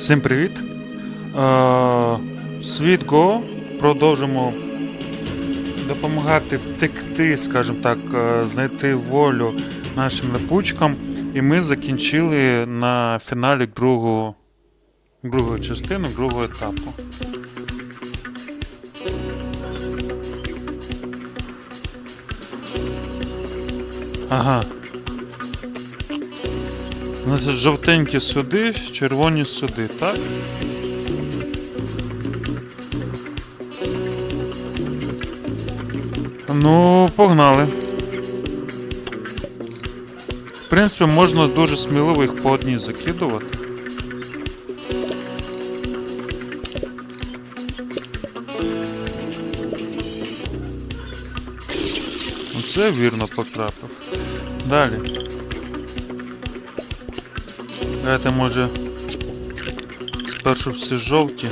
Всім привіт! Е, Світ Го продовжимо допомагати втекти, скажімо так, е, знайти волю нашим напучкам. І ми закінчили на фіналі другого, другої частини, другого етапу. Ага. Значить, жовтенькі сюди, червоні сюди, так? Ну, погнали. В принципі, можна дуже сміливо їх по одній закидувати. Оце вірно потрапив. Далі. Давайте може спершу всі жовті.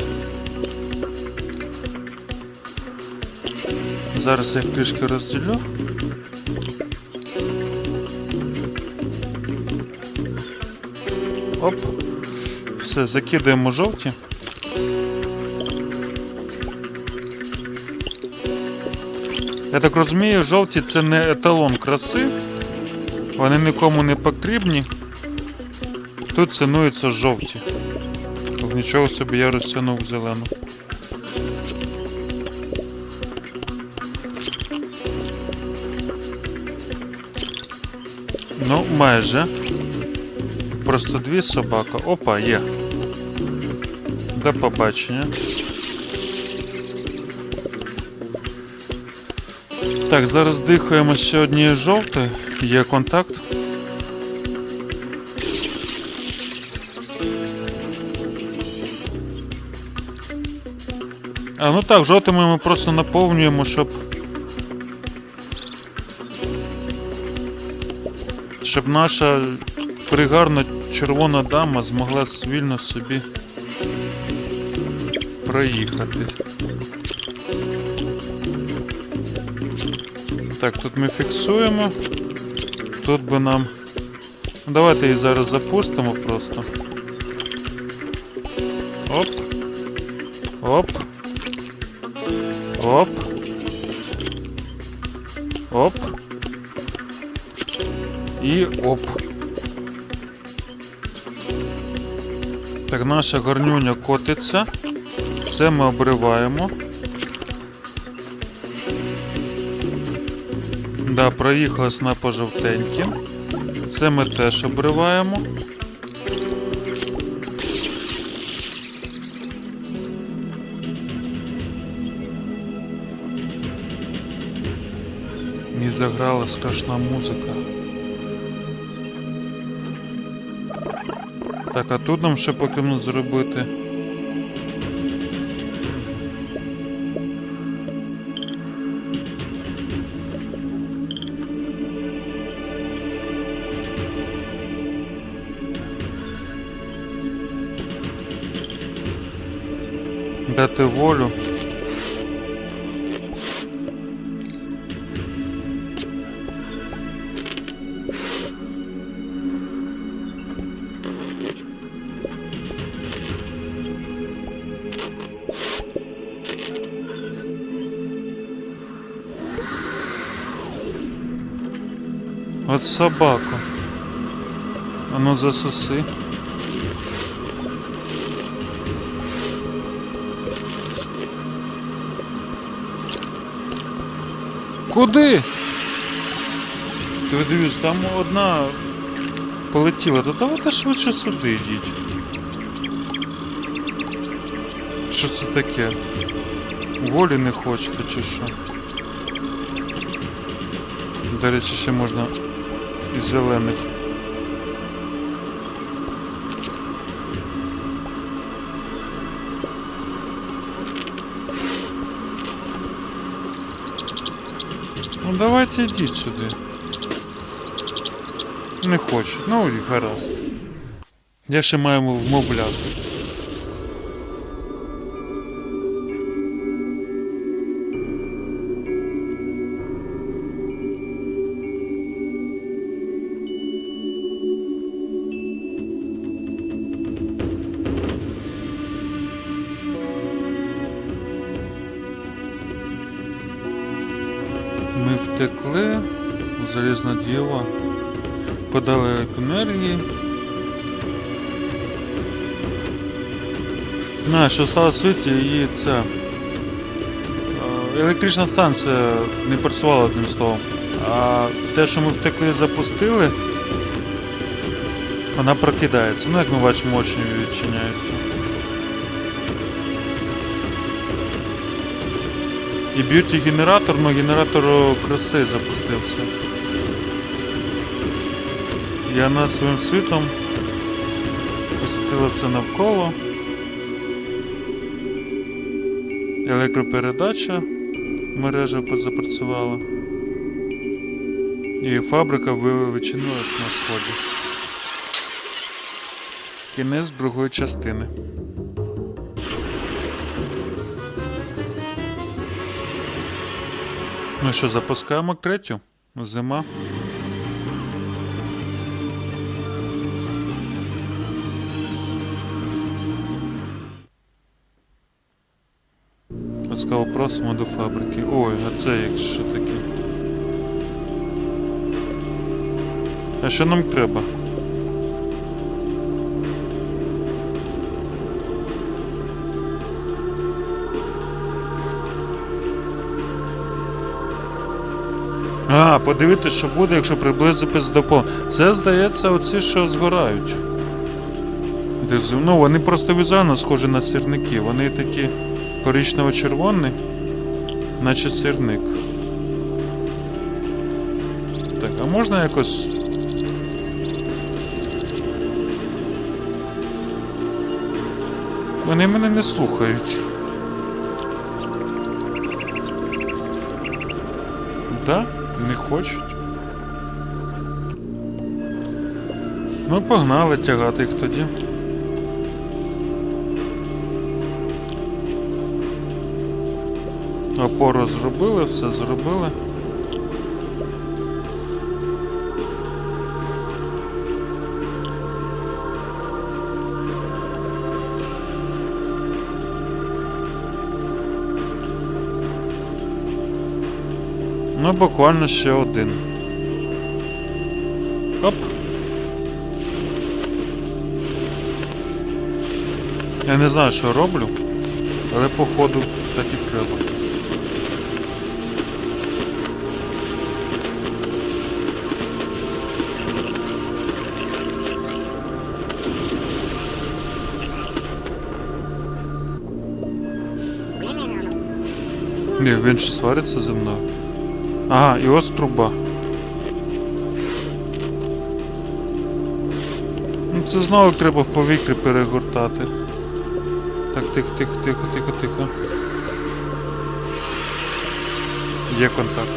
Зараз я трішки розділю. Оп. Все, закидаємо жовті. Я так розумію, жовті це не еталон краси. Вони нікому не потрібні. Тут цінуються жовті. Ох, Нічого собі я розтягнув зелену. Ну, майже. Просто дві собака. Опа, є. До побачення. Так, зараз дихаємо ще однією жовтою. Є контакт. А, ну так, жовтими ми просто наповнюємо, щоб. Щоб наша пригарна червона дама змогла вільно собі проїхати. Так, тут ми фіксуємо. Тут би нам. Давайте її зараз запустимо просто. Оп. Оп. І оп. Так, наша гарнюня котиться. Все ми обриваємо. Да, проїхалась на пожовтенькі. Це ми теж обриваємо. Заграла страшна музика. Так, а тут нам що потрібно зробити? Дати волю. От собаку. А ну засоси. Куди? Ти дивись, там одна полетіла. То давайте швидше сюди йдіть. Що це таке? Волі не хочете чи що? До речі, ще можна із зелених. Ну давайте йдіть сюди. Не хочуть. Ну і гаразд. Я ще маю вмовляти. Ми втекли. Залізна діва. Подали енергії. На, що стало світі, її це. е, Електрична станція не працювала одним словом. А те, що ми втекли і запустили, вона прокидається. Ну, як ми бачимо, очі відчиняються. І б'юті генератор, ну генератор краси запустився. І вона своїм світлом освітила все навколо. Електропередача мережа запрацювала. І фабрика ви- відчинилась на сході. Кінець другої частини. Ну що, запускаємо третю? Зима. Ласкаво просимо до фабрики. Ой, а це як що таке? А що нам треба? А, подивитися, що буде, якщо приблизитись до по. Це здається, оці, що згорають. Ну, вони просто візуально схожі на сірники. Вони такі коричнево-червоні, наче сірник. Так, а можна якось. Вони мене не слухають. Хочуть. Ну, погнали тягати їх тоді. Опору зробили, все зробили. Ну, буквально ще один. Оп. Я не знаю, що роблю, але походу так і треба. Ні, він ще свариться зі мною. Ага, і ось труба. Ну, це знову треба в повітрі перегортати. Так, тихо, тихо, тихо, тихо, тихо. Є контакт.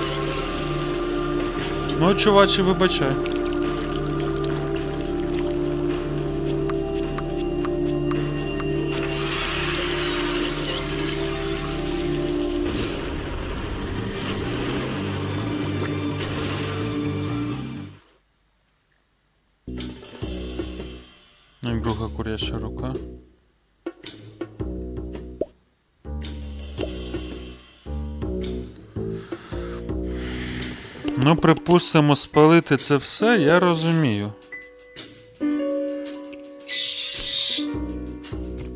Ну, чувачі, вибачай. Припустимо, спалити це все, я розумію.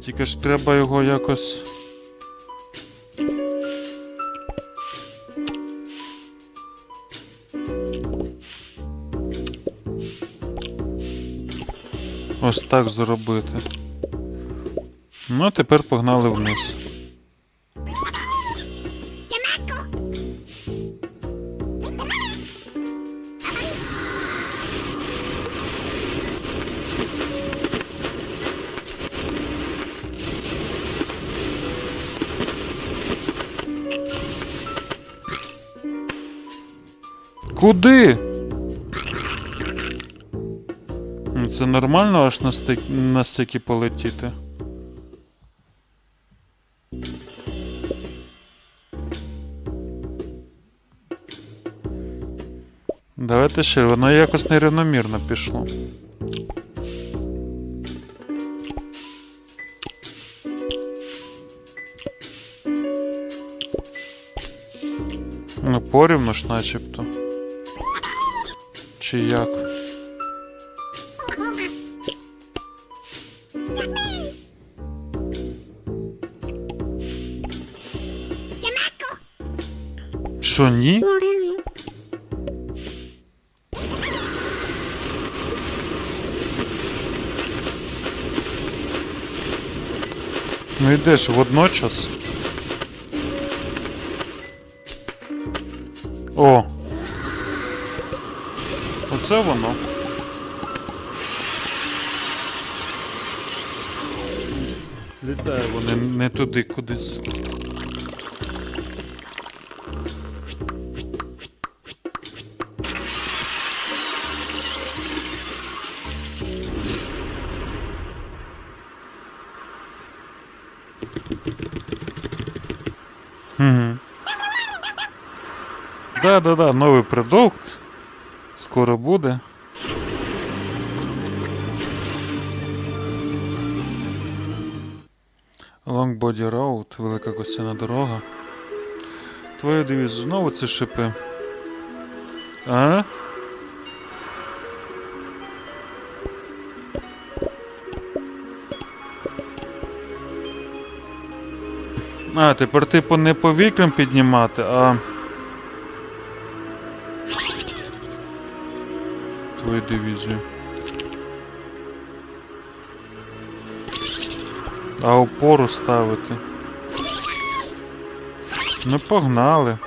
Тільки ж треба його якось. Ось так зробити. Ну, а тепер погнали вниз. Куди? Ну, Це нормально аж настільки, настільки полетіти. Давайте ще, воно якось нерівномірно пішло. Ну, порівну ж начебто. Чи як? Що ні? Ну йдеш водночас. О! Оце воно. Літає вони не туди кудись. Угу. Да, да, да, новий продукт. Скоро буде. Long Body Road, велика костяна дорога. Твоя дивіз знову ці шипи. А? А, тепер типу не по вікам піднімати, а. Твою дивізію. А опору ставити. Ну погнали.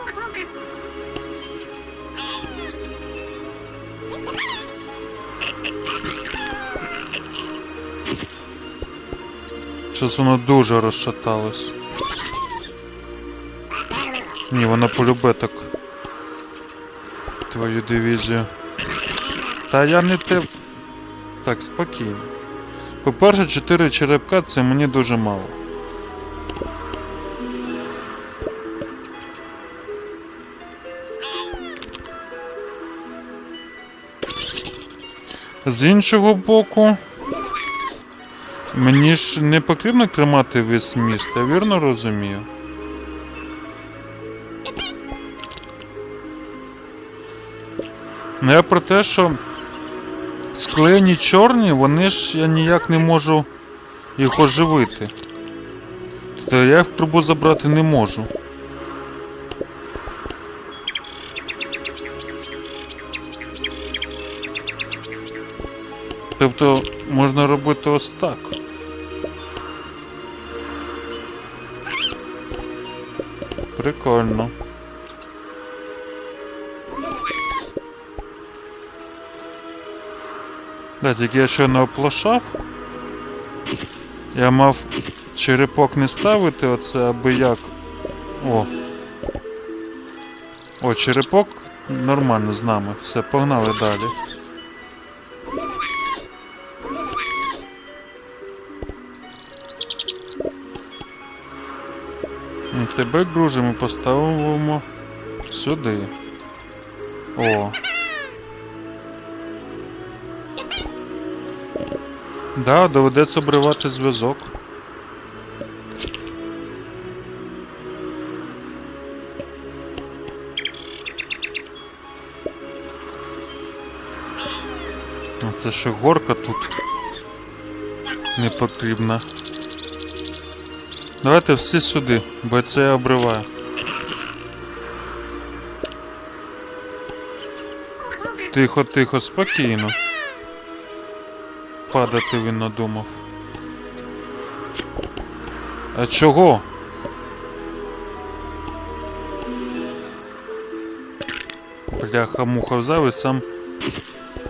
Щось воно дуже розшаталось. Ні, воно полюбе так. Твою дивізію. Та я не те. Так, спокійно. По-перше, 4 черепка це мені дуже мало. З іншого боку, мені ж не потрібно тримати весь міст, я вірно розумію. Ну я про те, що склеєні чорні, вони ж я ніяк не можу їх оживити. Тобто я їх в трубу забрати не можу. Тобто можна робити ось так. Прикольно. Да, тільки я щойно оплошав. Я мав черепок не ставити, оце аби як. О. О, черепок нормально з нами. Все, погнали далі. Тебе, друже, ми поставимо сюди. О. Да, доведеться обривати зв'язок. А Це ще горка тут не потрібна. Давайте всі сюди, бо це я обриваю. Тихо, тихо, спокійно. Падати він надумав. А чого? Бляха муха взяв і сам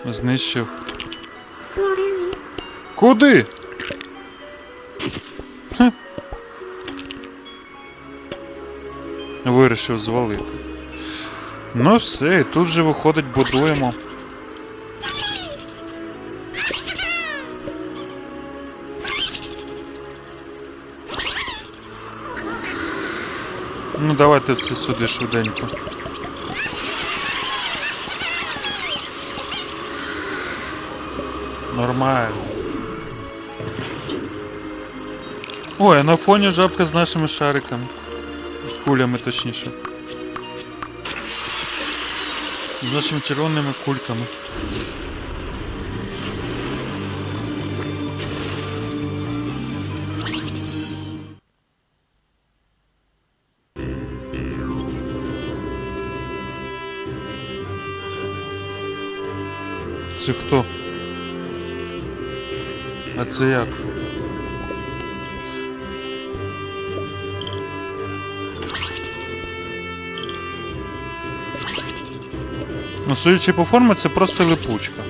знищив. Куди? Хе. Вирішив звалити. Ну все, і тут же виходить, будуємо. Ну давайте всі сюди швиденько. Нормально. Ой, а на фоні жабка з нашими шариками. Кулями точніше. З нашими червоними кульками. Це хто? А це як? Ну, судячи по формі, це просто липучка.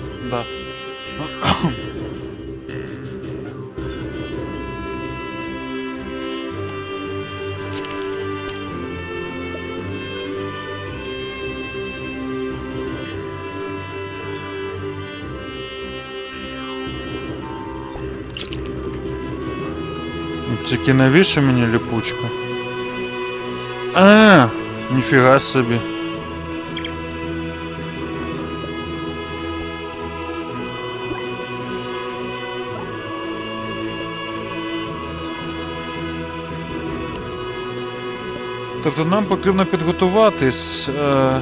Тільки навіщо мені липучка? А, ніфіга собі. Тобто нам потрібно підготуватись. Е,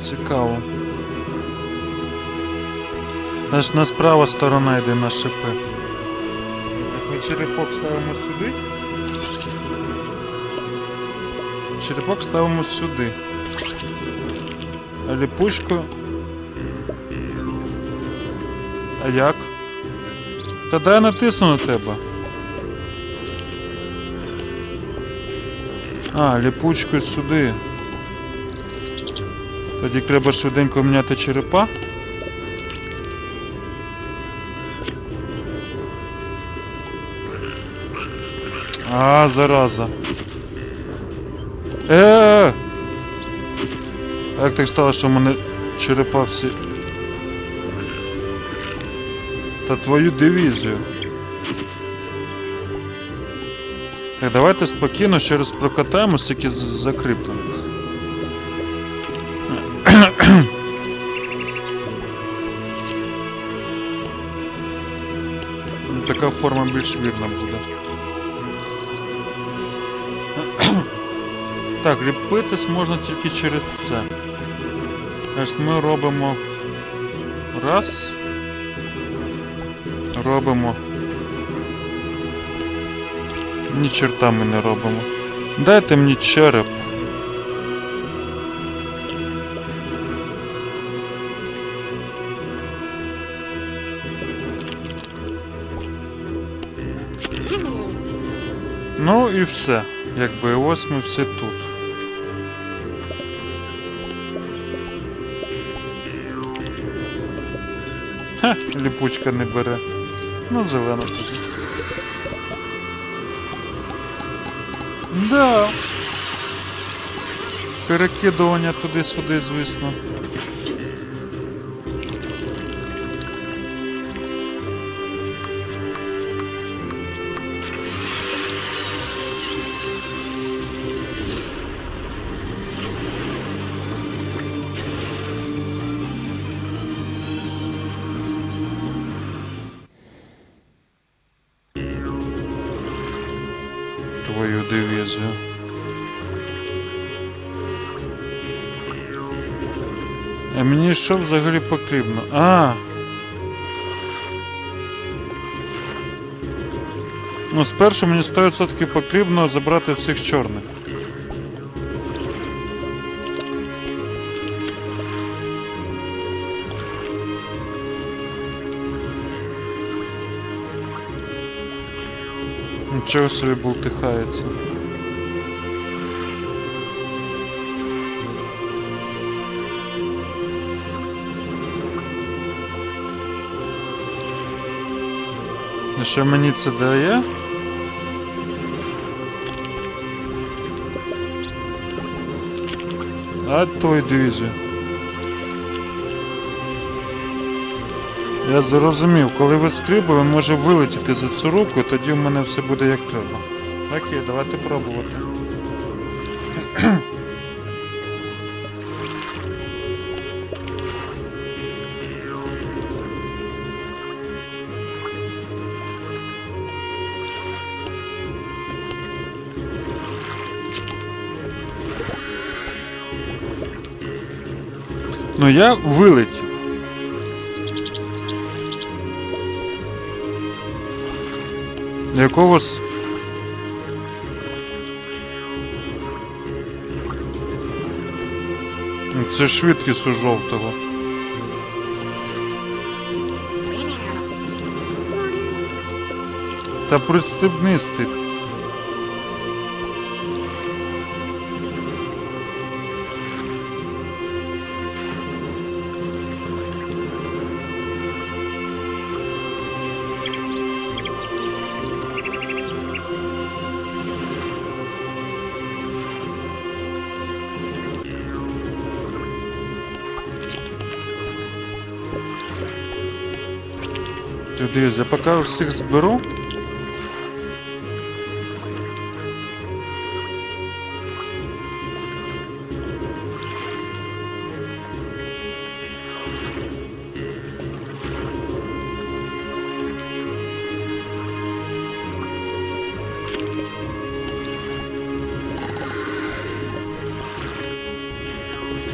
цікаво. Аж у нас права сторона йде на шипи. Ми черепок ставимо сюди. Черепок ставимо сюди. А ліпучку. А як? Та дай я натисну на тебе. А, ліпучку сюди. Тоді треба швиденько міняти черепа. А, зараза. Е. А як так стало, що в мене черепа всі. Та твою дивізію. Так, давайте спокійно ще раз прокатаємось, тільки з- Ну, Така форма більш вірна буде. Так, ліпитись можна тільки через це. Значить, ми робимо раз. Робимо. Ні черта ми не робимо. Дайте мені череп. Ну і все. Якби ось ми всі тут. Ха, ліпучка не бере. Ну, зелена тоді. Да. Перекидування туди-сюди, звісно. Твою дивізію. А мені що взагалі потрібно? А. Ну, спершу мені 100% потрібно забрати всіх чорних. Нічого собі бултихається. І що мені це дає? А твою дивізію. Я зрозумів, коли ви вискрібую, може вилетіти за цю руку, і тоді в мене все буде як треба. Окей, давайте пробувати. Ну я вилетів. Якого ж. Ну, Це швидкість у жовтого. Та пристебнись дивись, я поки всіх зберу.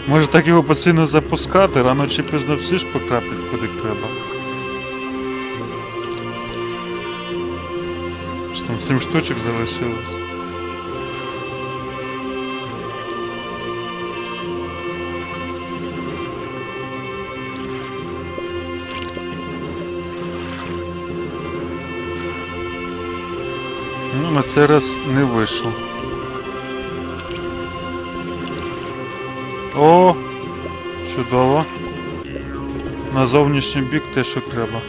Може так його постійно запускати, рано чи пізно всі ж потрапить куди треба. 7 штучок залишилось. Ну, на цей раз не вийшло. О! Чудово. На зовнішній бік те, що треба.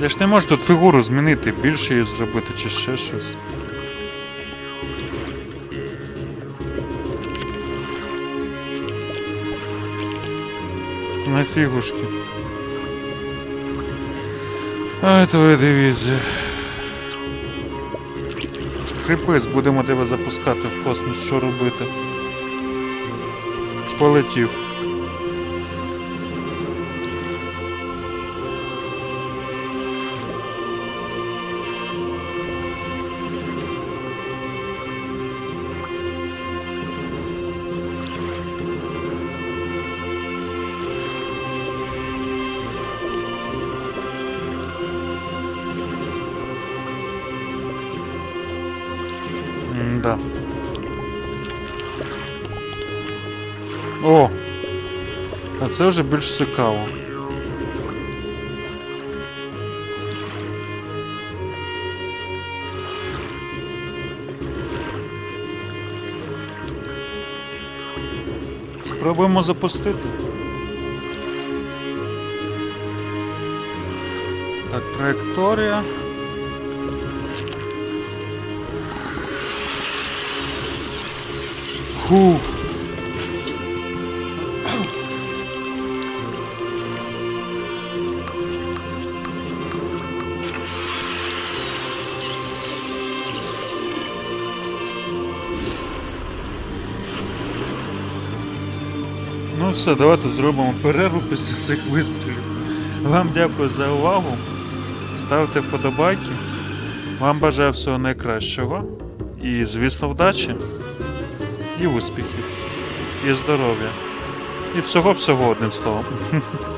Я ж не можу тут фігуру змінити, більше її зробити чи ще щось. На фігушки. Ай, твоя дивізія. Кріпись, будемо тебе запускати в космос, що робити? Полетів. Це вже більш цікаво. Спробуємо запустити. Так, траєкторія. Фух. Все, давайте зробимо перерву після цих вистрілів. Вам дякую за увагу. Ставте вподобайки. Вам бажаю всього найкращого. І, звісно, вдачі і успіхів, і здоров'я, і всього-всього одним словом.